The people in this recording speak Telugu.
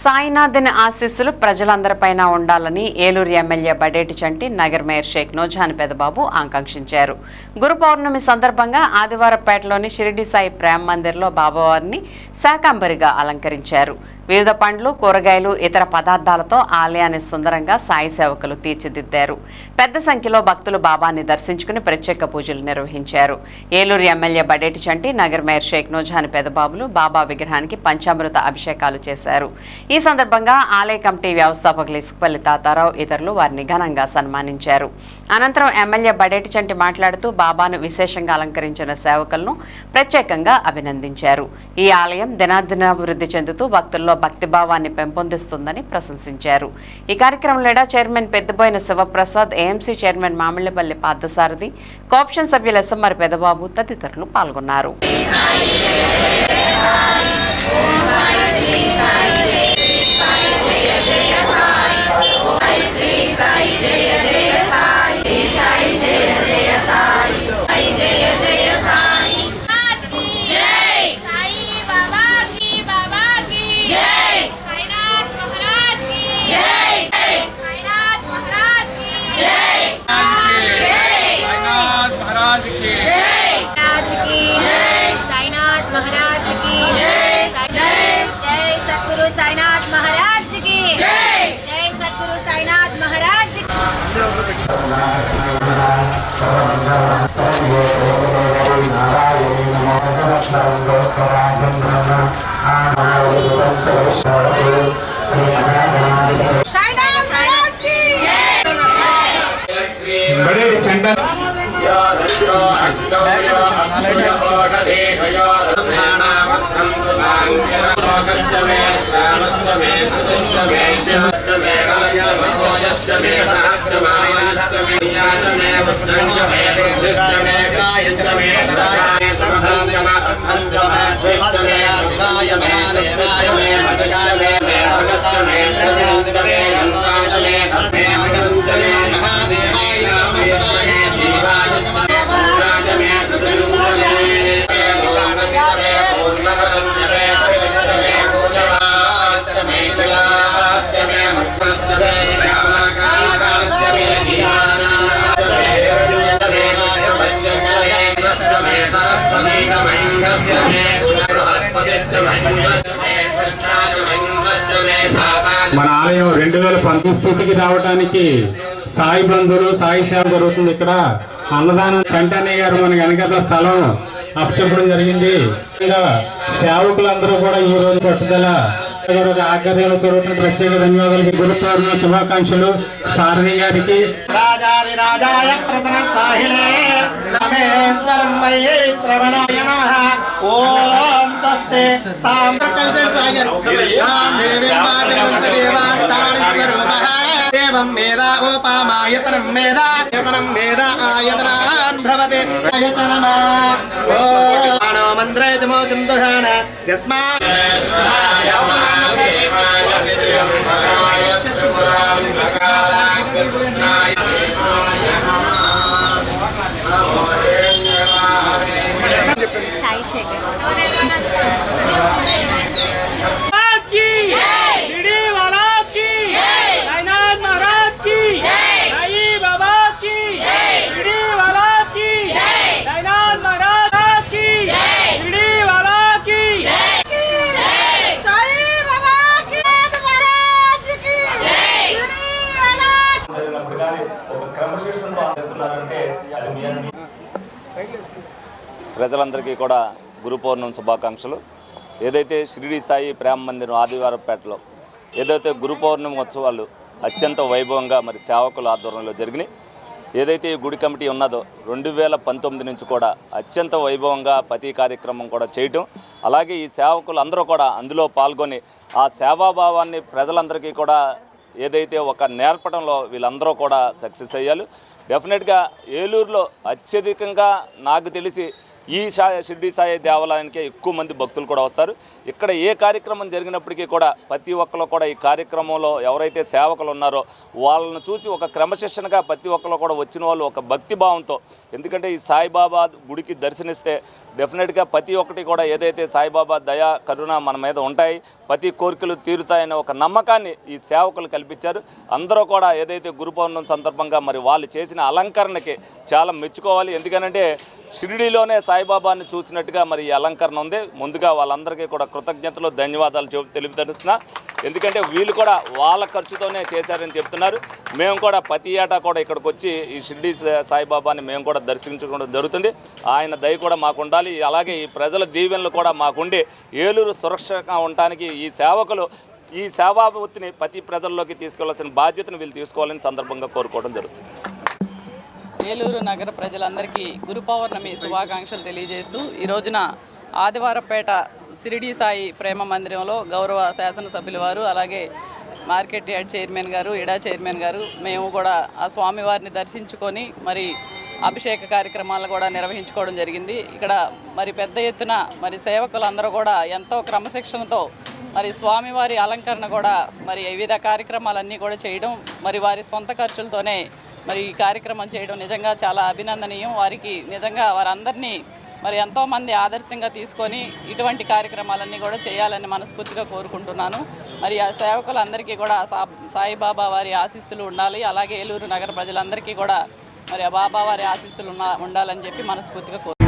సాయినాథన్ ఆశీస్సులు ప్రజలందరిపైన ఉండాలని ఏలూరు ఎమ్మెల్యే బడేటి చంటి నగర్ మేయర్ షేక్ నోజాన్ పెదబాబు ఆకాంక్షించారు. గురు పౌర్ణమి సందర్భంగా ఆదివారపేటలోని షిరిడి సాయి ప్రేమ మందిర్లో బాబావారిని శాకాంబరిగా అలంకరించారు. వివిధ పండ్లు కూరగాయలు ఇతర పదార్థాలతో ఆలయాన్ని సుందరంగా సాయి సేవకులు తీర్చిదిద్దారు. పెద్ద సంఖ్యలో భక్తులు బాబాని దర్శించుకుని ప్రత్యేక పూజలు నిర్వహించారు. ఏలూరు ఎమ్మెల్యే బడేటి చంటి నగర్ మేయర్ షేక్ నోజాన్ పెదబాబులు బాబా విగ్రహానికి పంచామృత అభిషేకాలు చేశారు. ఈ సందర్భంగా ఆలయ కమిటీ వ్యవస్థాపకులు ఇసుకపల్లి తాతారావు ఇతరులు వారిని ఘనంగా సన్మానించారు. అనంతరం ఎమ్మెల్యే బడేటి చంటి మాట్లాడుతూ బాబాను విశేషంగా అలంకరించిన సేవకులను ప్రత్యేకంగా అభినందించారు. ఈ ఆలయం దినాదినాభివృద్ధి చెందుతూ భక్తుల్లో భక్తిభావాన్ని పెంపొందిస్తుందని ప్రశంసించారు. ఈ కార్యక్రమంలో chairman Peddaboina Sivaprasad AMC chairman Mamillapalli Parthasarathi cooption సభ్యులు ఎస్ఎంఆర్ పెదబాబు తదితరులు పాల్గొన్నారు. మే సమస్త మే స మన వేల పంతొమ్మిది స్థితికి రావడానికి సాయి బంధువులు సాయి సేవ జరుగుతుంది ఇక్కడ. అన్నదానం చంటన్నయ్య గారు మన వెనకద స్థలం అప్పచెప్పడం జరిగింది. సేవకులందరూ కూడా ఈ రోజు పట్టుదల గారు ఆధ్వర్యంలో జరుగుతున్న ప్రత్యేక ధన్యవాదాలకి గురు పౌర్ణమి శుభాకాంక్షలు. సారణి గారికి. రాజాదిరాజాయ ప్రతన సాహిళే రమేశ్వరం మయ్యే శ్రవణాయ నమః. ఓం స్వస్తి. సాంప్రకంచన్ సాగర్. యాం దేవీం వాజమంత దేవాస్తాని స్వరూపః భవతి ఆయతనమా ప్రజలందరికీ కూడా గురు పౌర్ణమి శుభాకాంక్షలు. ఏదైతే షిరిడి సాయి ప్రేమ మందిరం ఆదివారపేటలో ఏదైతే గురు పౌర్ణమి ఉత్సవాలు అత్యంత వైభవంగా మరి సేవకుల ఆధ్వర్యంలో జరిగినాయి. ఏదైతే ఈ గుడి కమిటీ ఉన్నదో రెండు వేల పంతొమ్మిది నుంచి కూడా అత్యంత వైభవంగా ప్రతి కార్యక్రమం కూడా చేయటం. అలాగే ఈ సేవకులు అందరూ కూడా అందులో పాల్గొని ఆ సేవాభావాన్ని ప్రజలందరికీ కూడా ఏదైతే ఒక నేర్పడంలో వీళ్ళందరూ కూడా సక్సెస్ అయ్యారు. డెఫినెట్గా ఏలూరులో అత్యధికంగా నాకు తెలిసి ఈ సా షిర్డీ సాయి దేవాలయానికి ఎక్కువ మంది భక్తులు కూడా వస్తారు. ఇక్కడ ఏ కార్యక్రమం జరిగినప్పటికీ కూడా ప్రతి ఒక్కరు కూడా ఈ కార్యక్రమంలో ఎవరైతే సేవకులు ఉన్నారో వాళ్ళని చూసి ఒక క్రమశిక్షణగా ప్రతి ఒక్కరు కూడా వచ్చిన వాళ్ళు ఒక భక్తి భావంతో ఎందుకంటే ఈ సాయిబాబా గుడికి దర్శనిస్తే డెఫినెట్గా ప్రతి ఒక్కటి కూడా ఏదైతే సాయిబాబా దయా కరుణ మన మీద ఉంటాయి ప్రతి కోరికలు తీరుతాయనే ఒక నమ్మకాన్ని ఈ సేవకులు కల్పించారు. అందరూ కూడా ఏదైతే గురు సందర్భంగా మరి వాళ్ళు చేసిన అలంకరణకి చాలా మెచ్చుకోవాలి. ఎందుకనంటే షిరిడీలోనే సాయిబాబాని చూసినట్టుగా మరి ఈ అలంకరణ ఉంది. ముందుగా వాళ్ళందరికీ కూడా కృతజ్ఞతలు ధన్యవాదాలు చెప్ తెలుపుతున్నా ఎందుకంటే వీళ్ళు కూడా వాళ్ళ ఖర్చుతోనే చేశారని చెప్తున్నారు. మేము కూడా ప్రతి ఏటా కూడా ఇక్కడికి వచ్చి ఈ షిర్డీ సాయిబాబాని మేము కూడా దర్శించుకోవడం జరుగుతుంది. ఆయన దయ కూడా మాకు ఉండాలి అలాగే ఈ ప్రజల దీవెనలు కూడా మాకుండి ఏలూరు సురక్షగా ఉండటానికి ఈ సేవకులు ఈ సేవావృత్తిని ప్రతి ప్రజల్లోకి తీసుకెళ్ళాల్సిన బాధ్యతను వీళ్ళు తీసుకోవాలని సందర్భంగా కోరుకోవడం జరుగుతుంది. ఏలూరు నగర ప్రజలందరికీ గురు పౌర్ణమి శుభాకాంక్షలు తెలియజేస్తూ ఈ రోజున ఆదివారపేట సిరిడి సాయి ప్రేమ మందిరంలో గౌరవ శాసనసభ్యుల వారు అలాగే మార్కెట్ యార్డ్ చైర్మన్ గారు ఇడా చైర్మన్ గారు మేము కూడా ఆ స్వామివారిని దర్శించుకొని మరి అభిషేక కార్యక్రమాలు కూడా నిర్వహించుకోవడం జరిగింది. ఇక్కడ మరి పెద్ద ఎత్తున మరి సేవకులందరూ కూడా ఎంతో క్రమశిక్షణతో మరి స్వామివారి అలంకరణ కూడా మరి వివిధ కార్యక్రమాలన్నీ కూడా చేయడం మరి వారి సొంత ఖర్చులతోనే మరి ఈ కార్యక్రమం చేయడం నిజంగా చాలా అభినందనీయం. వారికి నిజంగా వారందరినీ మరి ఎంతోమంది ఆదర్శంగా తీసుకొని ఇటువంటి కార్యక్రమాలన్నీ కూడా చేయాలని మనస్ఫూర్తిగా కోరుకుంటున్నాను. మరి ఆ సేవకులందరికీ కూడా సా సాయిబాబా వారి ఆశీస్సులు ఉండాలి. అలాగే ఏలూరు నగర ప్రజలందరికీ కూడా మరి ఆ బాబా వారి ఆశీస్సులు ఉన్న ఉండాలని చెప్పి మనస్ఫూర్తిగా కోరు